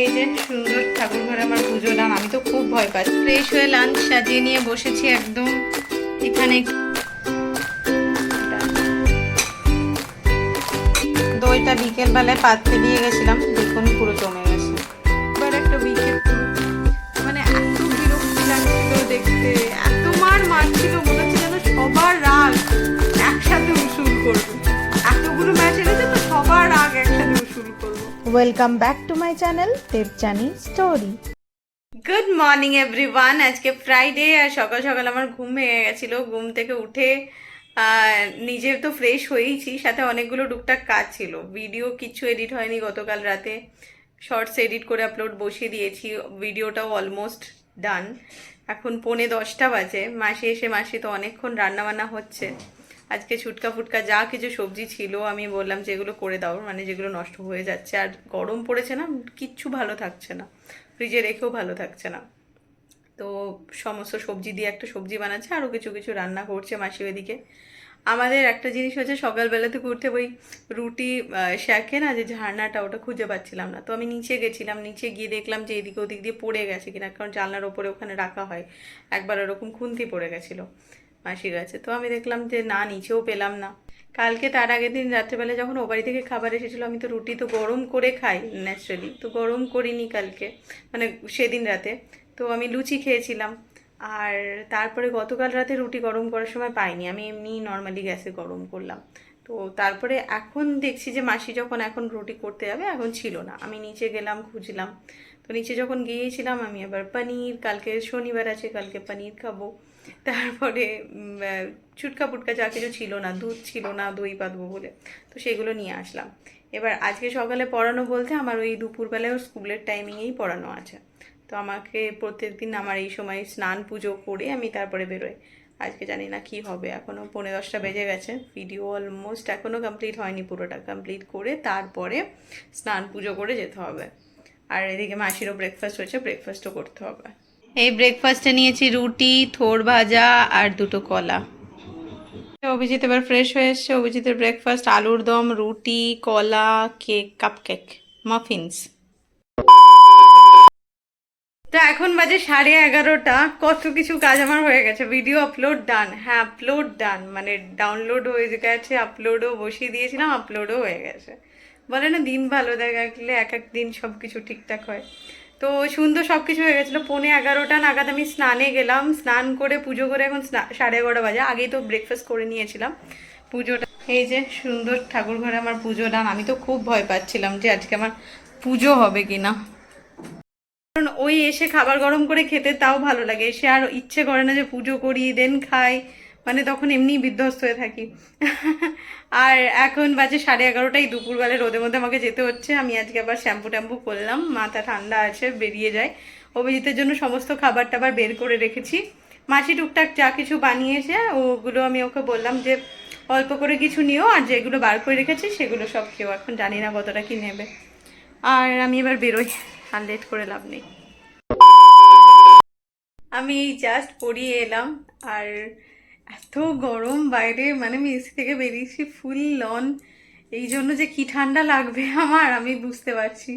এই যে সুন্দর ঠাকুর ঘরে আমার পুজো দাম আমি তো খুব ভয় পাই। ফ্রেশ হয়ে লাঞ্চ সাজিয়ে নিয়ে বসেছি একদম এখানে। দইটা বিকেলবেলায় পাত্রে দিয়ে গেছিলাম, দেখুন পুরো জমে গেছে। Welcome back to my channel Debjani story good morning everyone আজকে ফ্রাইডে আর সকাল সকাল আমার ঘুম ভেঙে গেছিল। ঘুম থেকে উঠে নিজে তো ফ্রেশ হয়েইছি, সাথে অনেকগুলো টুকটাক কাজ ছিল। ভিডিও কিছু এডিট হয়নি গতকাল রাতে। শর্টস এডিট করে আপলোড বসিয়ে দিয়েছি। ভিডিওটাও অলমোস্ট ডান এখন পৌনে দশটা বাজে। মাসি এসে, মাসি তো অনেকক্ষণ রান্না বান্না হচ্ছে। আজকে ছুটকা ফুটকা যা কিছু সবজি ছিল, আমি বললাম যে এগুলো করে দাও মানে যেগুলো নষ্ট হয়ে যাচ্ছে। আর গরম পড়েছে না, কিচ্ছু ভালো থাকছে না। ফ্রিজে রেখেও ভালো থাকছে না। তো সমস্ত সবজি দিয়ে একটা সবজি বানাচ্ছে আরও কিছু কিছু রান্না করছে মাসি ওইদিকে। আমাদের একটা জিনিস হচ্ছে, সকালবেলা থেকে ওই রুটি শেখে না যে ঝাড়নাটা, ওটা খুঁজে পাচ্ছিলাম না। তো আমি নিচে গেছিলাম, নিচে গিয়ে দেখলাম যে এদিকে ওদিক দিয়ে পড়ে গেছে কিনা, কারণ জানলার ওপরে ওখানে রাখা হয়। একবার ওরকম খুন্তি পড়ে গেছিল। মাসির কাছে। তো আমি দেখলাম যে, না, নিচেও পেলাম না। কালকে তার আগের দিন রাত্রেবেলা যখন ও বাড়ি থেকে খাবার এসেছিল, আমি তো রুটি তো গরম করে খাই ন্যাচারালি তো গরম করিনি কালকে মানে সেদিন রাতে। তো আমি লুচি খেয়েছিলাম, আর তারপরে গতকাল রাতে রুটি গরম করার সময় পাইনি, আমি এমনি নর্মালি গ্যাসে গরম করলাম। তো তারপরে এখন দেখছি যে, মাসি যখন এখন রুটি করতে যাবে, এখন ছিল না। আমি নিচে গেলাম, খুঁজলাম। তো নিচে যখন গিয়েছিলাম, আমি আবার পনির, কালকে শনিবার আছে, কালকে পনির খাব। তারপরে চুটকা পুটকা যা কিছু ছিল না, দুধ ছিল না, দই পাতবো বলে, তো সেগুলো নিয়ে আসলাম। এবার আজকে সকালে পড়ানো বলতে আমার ওই দুপুরবেলায় স্কুলের টাইমিংয়েই পড়ানো আছে। তো আমাকে প্রত্যেকদিন আমার এই সময় স্নান পুজো করে আমি তারপরে বেরোই। আজকে জানি না কি হবে এখনও পনেরো দশটা বেজে গেছে ভিডিও অলমোস্ট এখনও কমপ্লিট হয়নি পুরোটা কমপ্লিট করে তারপরে স্নান পুজো করে যেতে হবে। আর এদিকে মাসিরও ব্রেকফাস্ট হয়েছে ব্রেকফাস্টও করতে হবে। এই ব্রেকফাস্টে নিয়েছি রুটি থোর ভাজা আর দুটো কলা। অভিজিৎ এবার ফ্রেশ হয়ে এসছে। অভিজিতের ব্রেকফাস্ট আলুর দম রুটি কলা কেক কাপ কেক মাফিনস তো এখন বাজে সাড়ে এগারোটা। কত কিছু কাজ আমার হয়ে গেছে। ভিডিও আপলোড ডান হ্যাঁ আপলোড ডান মানে ডাউনলোড হয়ে গেছে আপলোডও বসিয়ে দিয়েছিলাম আপলোডও হয়ে গেছে। বলে না দিন ভালো দেখালে এক এক দিন সব কিছু ঠিকঠাক হয়। তো সুন্দর সব কিছু হয়ে গেছিল। পৌনে এগারোটা নাগাদ আমি স্নানে গেলাম। স্নান করে পুজো করে এখন সাড়ে এগারোটা বাজে। আগেই তো ব্রেকফাস্ট করে নিয়েছিলাম পুজোটা। এই যে সুন্দর ঠাকুর ঘরে আমার পুজো ডান আমি তো খুব ভয় পাচ্ছিলাম যে আজকে আমার পুজো হবে কিনা। কারণ ওই এসে খাবার গরম করে খেতে তাও ভালো লাগে। এসে আর ইচ্ছে করে না যে পুজো করি দেন, খাই। মানে তখন এমনি বিধ্বস্ত হয়ে থাকি। আর এখন বাজে সাড়ে এগারোটাই, দুপুরবেলা রোদের মধ্যে আমাকে যেতে হচ্ছে। আমি আজকে আবার শ্যাম্পু ট্যাম্পু করলাম, মাথা ঠান্ডা আছে, বেরিয়ে যায় অভিজিতের জন্য সমস্ত খাবার টাবার বের করে রেখেছি। মাসি টুকটাক যা কিছু বানিয়েছে, ওগুলো আমি ওকে বললাম যে, অল্প করে কিছু নিও, আর যেগুলো বার করে রেখেছি, সেগুলো সব খেও। এখন জানি না কতটা কি নেবে। আর আমি এবার বেরোই, আর লেট করে লাভ নেই। আমি জাস্ট পড়িয়ে এলাম, আর এত গরম বাইরে মানে আমি এসি থেকে বেরিয়েছি ফুল লন এই জন্য যে কি ঠান্ডা লাগবে আমার, আমি বুঝতে পারছি।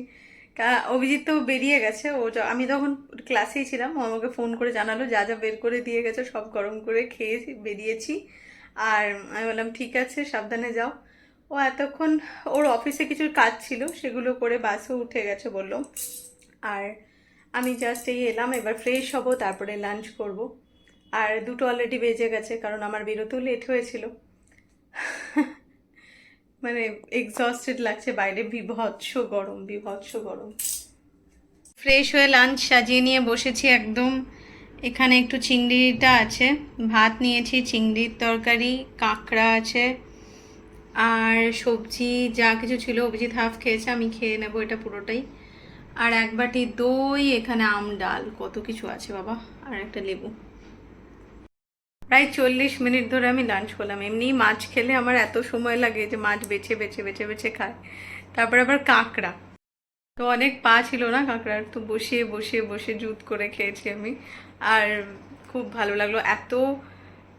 অভিজিৎ তো বেরিয়ে গেছে, ও আমি তখন ক্লাসেই ছিলাম, ও আমাকে ফোন করে জানালো, যা যা বের করে দিয়ে গেছে, সব গরম করে খেয়ে বেরিয়েছি। আর আমি বললাম, ঠিক আছে, সাবধানে যাও। ও এতক্ষণ, ওর অফিসে কিছু কাজ ছিল, সেগুলো করে বাসও উঠে গেছে বলল। আর আমি জাস্ট এই এলাম, এবার ফ্রেশ হব, তারপরে লাঞ্চ করব। আর দুটো অলরেডি বেজে গেছে, কারণ আমার বেরোতেও লেট হয়েছিল। মানে এক্সস্টেড লাগছে, বাইরে বিভৎস গরম বিভৎস গরম। ফ্রেশ হয়ে লাঞ্চ সাজিয়ে নিয়ে বসেছি একদম। এখানে একটু চিংড়িটা আছে, ভাত নিয়েছি, চিংড়ির তরকারি, কাঁকড়া আছে, আর সবজি, যা কিছু ছিল, অভিজিৎ হাফ খেয়েছে, আমি খেয়ে নেব এটা পুরোটাই। আর এক বাটি দই, এখানে আম, ডাল, কত কিছু আছে বাবা, আর একটা লেবু। প্রায় চল্লিশ মিনিট ধরে আমি লাঞ্চ করলাম। এমনি মাছ খেলে আমার এত সময় লাগে যে মাছ বেছে বেছে বেছে বেছে খায়। তারপর আবার কাঁকড়া। তো অনেক পা ছিল না কাঁকড়ার, তো বসিয়ে বসে বসে জুত করে খেয়েছি আমি। আর খুব ভালো লাগল এত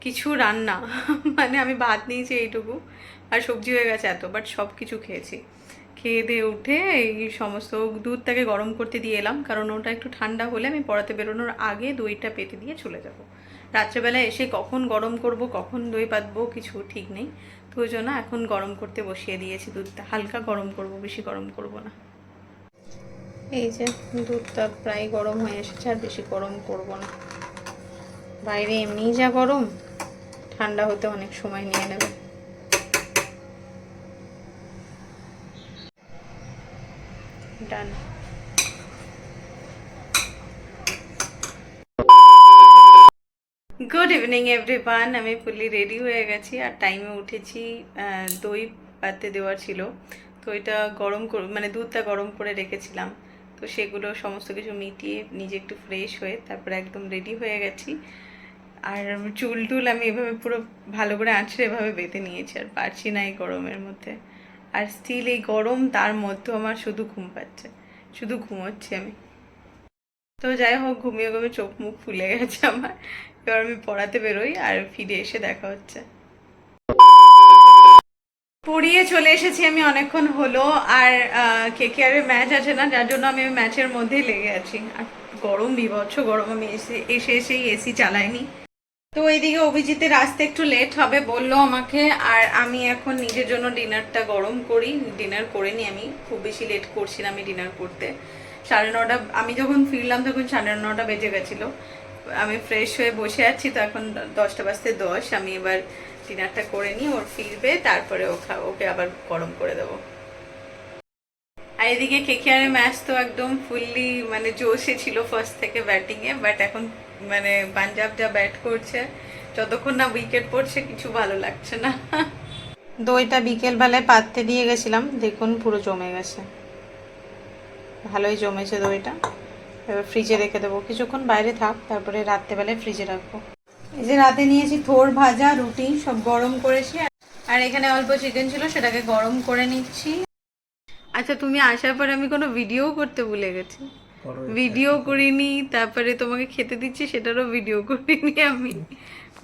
কিছু রান্না। মানে আমি ভাত নিয়েছি এইটুকু, আর সবজি হয়ে গেছে এত বাট সব কিছু খেয়েছি। খেয়ে দিয়ে উঠে এই সমস্ত দুধটাকে গরম করতে দিয়ে এলাম, কারণ ওটা একটু ঠান্ডা হলে আমি পড়াতে বেরোনোর আগে দইটা পেতে দিয়ে চলে যাব। রাত্রেবেলা এসে কখন গরম করব, কখন দই পাতবো কিছু ঠিক নেই। তো ওই জন্য এখন গরম করতে বসিয়ে দিয়েছি দুধটা। হালকা গরম করব, বেশি গরম করব না। এই যে দুধটা প্রায় গরম হয়ে এসেছে, আর বেশি গরম করব না। বাইরে এমনিই যা গরম, ঠান্ডা হতে অনেক সময় নিয়ে নেবে। ডান। গুড ইভিনিং এভরিওয়ান আমি ফুললি রেডি হয়ে গেছি আর টাইমে উঠেছি দই পাতে দেওয়ার ছিল। তো এটা গরম মানে দুধটা গরম করে রেখেছিলাম। তো সেগুলো সমস্ত কিছু মিটিয়ে নিজে একটু ফ্রেশ হয়ে তারপরে একদম রেডি হয়ে গেছি। আর চুল টুল আমি এভাবে পুরো ভালো করে আঁচড়ে এভাবে বেঁধে নিয়েছি আর পারছি না এই গরমের মধ্যে। আর স্টিল এই গরম তার মধ্যেও আমার শুধু ঘুম পাচ্ছে, শুধু ঘুমোচ্ছি আমি। তো যাই হোক, ঘুমিয়ে ঘুমিয়ে চোখ মুখ ফুলে গেছে আমার। এবার আমি পড়াতে বেরোই আর ফিরে এসে দেখা হচ্ছে। পড়িয়ে চলে এসেছি আমি অনেকক্ষণ হলো আর কে কে আরের ম্যাচ আছে না, যার জন্য আমি ম্যাচের মধ্যেই লেগে আছি। আর গরম বিভৎস গরম, আমি এসে এসে এসেই এসি চালাইনি। তো এইদিকে অভিজিতের আসতে একটু লেট হবে বলল আমাকে, আর আমি এখন নিজের জন্য ডিনারটা গরম করি। ডিনার করে নি আমি, খুব বেশি লেট করছি না আমি ডিনার করতে। সাড়ে নটা, আমি যখন ফিরলাম তখন সাড়ে নটা বেজে গেছিল। আমি ফ্রেশ হয়ে বসে আছি, তো এখন দশটা বাজতে দশ, আমি এবার ডিনারটা করে নিই ওর ফিরবে, তারপরে ও খা- ওকে আবার গরম করে দেবো। আর এদিকে কেকেআরের ম্যাচ তো একদম ফুললি মানে জোশে ছিল ফার্স্ট থেকে ব্যাটিংয়ে বাট এখন মানে পাঞ্জাব যা ব্যাট করছে, যতক্ষণ না উইকেট পড়ছে, কিছু ভালো লাগছে না। দইটা বিকেলবেলায় পাততে দিয়ে গেছিলাম, দেখুন পুরো জমে গেছে। ভালোই জমেছে দইটা। এবার ফ্রিজে রেখে দেবো। কিছুক্ষণ বাইরে থাক তারপরে রাত্রেবেলায় ফ্রিজে রাখব। এই যে রাতে নিয়েছি থোর ভাজা রুটি সব গরম করেছি। আর এখানে অল্প চিকেন ছিল সেটাকে গরম করে নিচ্ছি। আচ্ছা তুমি আসার পরে আমি কোনো ভিডিও করতে ভুলে গেছি। ভিডিও করিনি তারপরে তোমাকে খেতে দিচ্ছি সেটারও ভিডিও করিনি আমি।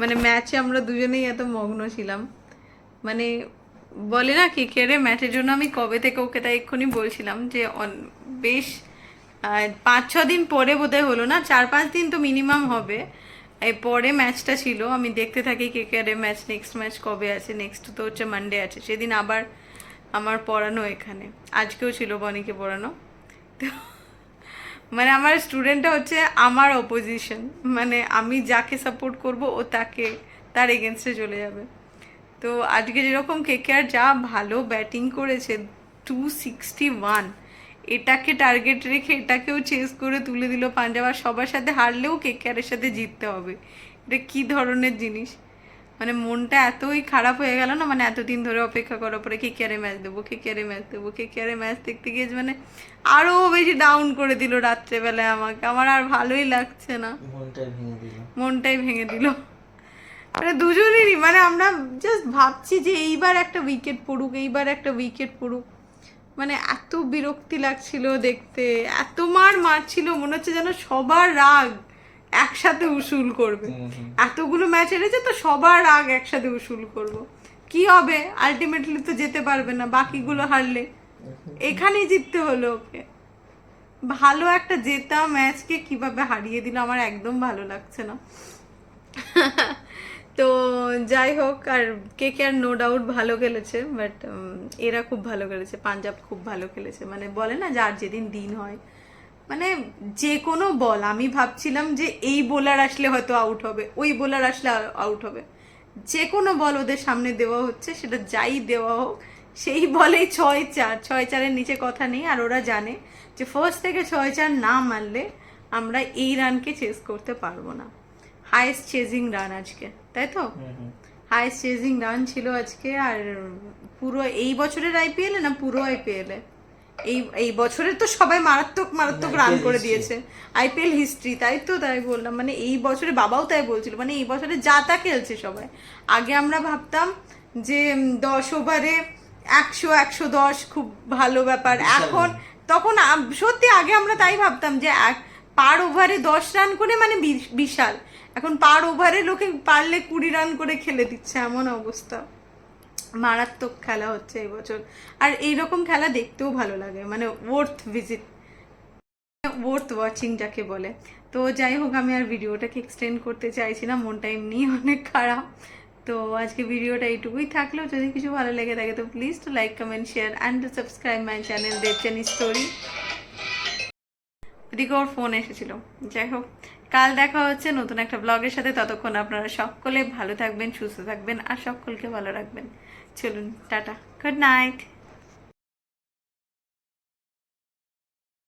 মানে ম্যাচে আমরা দুজনেই এত মগ্ন ছিলাম। মানে বলে না কি কেড়ে ম্যাচের জন্য আমি কবে থেকে ওকে তাই এক্ষুনি বলছিলাম যে বেশ পাঁচ, ছ দিন পরে বোধহয় হলো না, চার, পাঁচ দিন তো মিনিমাম হবে। পরে ম্যাচটা ছিল, আমি দেখতে থাকি কে কে ম্যাচ নেক্সট ম্যাচ কবে আছে নেক্সট তো হচ্ছে মানডে আছে, সেদিন আবার আমার পড়ানো এখানে। আজকেও ছিল বনিকে পড়ানো। তো মানে আমার স্টুডেন্টটা হচ্ছে আমার অপোজিশন মানে আমি যাকে সাপোর্ট করব, ও তাকে, তার এগেনস্টে চলে যাবে। তো আজকে যেরকম কেকেআর যা ভালো ব্যাটিং করেছে টু সিক্সটি ওয়ান এটাকে টার্গেট রেখে এটাকেও চেস করে তুলে দিল পাঞ্জাব আর সবার সাথে হারলেও কেকেআরের সাথে জিততে হবে। এটা কি ধরনের জিনিস? মানে মনটা এতই খারাপ হয়ে গেল না মানে এতদিন ধরে অপেক্ষা করার পরে কে কেয়ারে ম্যাচ দেবো কে কেয়ারে ম্যাচ দেবো কে কেয়ারে ম্যাচ দেখতে গিয়ে মানে আরও বেশি ডাউন করে দিল রাত্রেবেলায় আমাকে। আমার আর ভালোই লাগছে না। মনটাই ভেঙে দিল। মনটাই ভেঙে দিল। মানে দুজনেরই মানে আমরা জাস্ট ভাবছি যে এইবার একটা উইকেট পড়ুক এইবার একটা উইকেট পড়ুক। মানে এত বিরক্তি লাগছিল দেখতে এত মার মারছিল মনে হচ্ছে যেন সবার রাগ একসাথে উসুল করবে। এতগুলো ম্যাচ হেরেছে তো সবার রাগ একসাথে উসুল করব। কি হবে? আলটিমেটলি তো যেতে পারবে না বাকিগুলো হারলে। এখানেই জিততে হলো ওকে। ভালো একটা জেতা ম্যাচকে কীভাবে হারিয়ে দিল আমার একদম ভালো লাগছে না। যাই হোক, আর কে কে আর নো ডাউট ভালো খেলেছে বাট এরা খুব ভালো খেলেছে, পাঞ্জাব খুব ভালো খেলেছে। মানে বলে না যার যেদিন দিন হয় মানে যে কোনো বল, আমি ভাবছিলাম যে এই বোলার আসলে হয়তো আউট হবে, ওই বোলার আসলে আউট হবে। যে কোনো বল ওদের সামনে দেওয়া হচ্ছে, সেটা যাই দেওয়া হোক, সেই বলেই ছয় চার, ছয় চারের নিচে কথা নেই, আর ওরা জানে যে ফার্স্ট থেকে ছয় চার না মারলে আমরা এই রানকে চেস করতে পারব না। হায়েস্ট চেজিং রান আজকে। তাই তো? হাইয়েস্ট চেজিং রান ছিল আজকে আর পুরো এই বছরের আইপিএলে না পুরো আইপিএলে এই এই বছরের তো সবাই মারাত্মক মারাত্মক রান করে। দিয়েছে। আইপিএল হিস্ট্রি তাই তো? তাই বললাম মানে এই বছরে বাবাও তাই বলছিল মানে এই বছরে যা তা খেলছে সবাই। আগে আমরা ভাবতাম যে দশ ওভারে একশো একশো দশ খুব ভালো ব্যাপার। এখন তখন সত্যি আগে আমরা তাই ভাবতাম যে এক পার ওভারে দশ রান করে মানে বিশাল। এখন পার ওভারে লোকে পারলে কুড়ি রান করে খেলে দিচ্ছে, এমন অবস্থা। মারাত্মক খেলা হচ্ছে এবছর আর এইরকম খেলা দেখতেও ভালো লাগে মানে ওর্থ ভিজিট ওর্থ ওয়াচিং যাকে বলে। তো যাই হোক, আমি আর ভিডিওটাকে এক্সটেন্ড করতে চাইছি না, মনটা এমনি অনেক খারাপ। তো আজকে ভিডিওটা এইটুকুই থাকল, যদি কিছু ভালো লেগে থাকে তো please to like comment share and subscribe my channel Debjani story ওদিকে ওর ফোন এসেছিল। যাই হোক, কাল দেখা হচ্ছে নতুন একটা ব্লগের সাথে। ততক্ষণ আপনারা সকলে ভালো থাকবেন, সুস্থ থাকবেন, আর সকলকে ভালো রাখবেন। চলুন, টাটা। Good night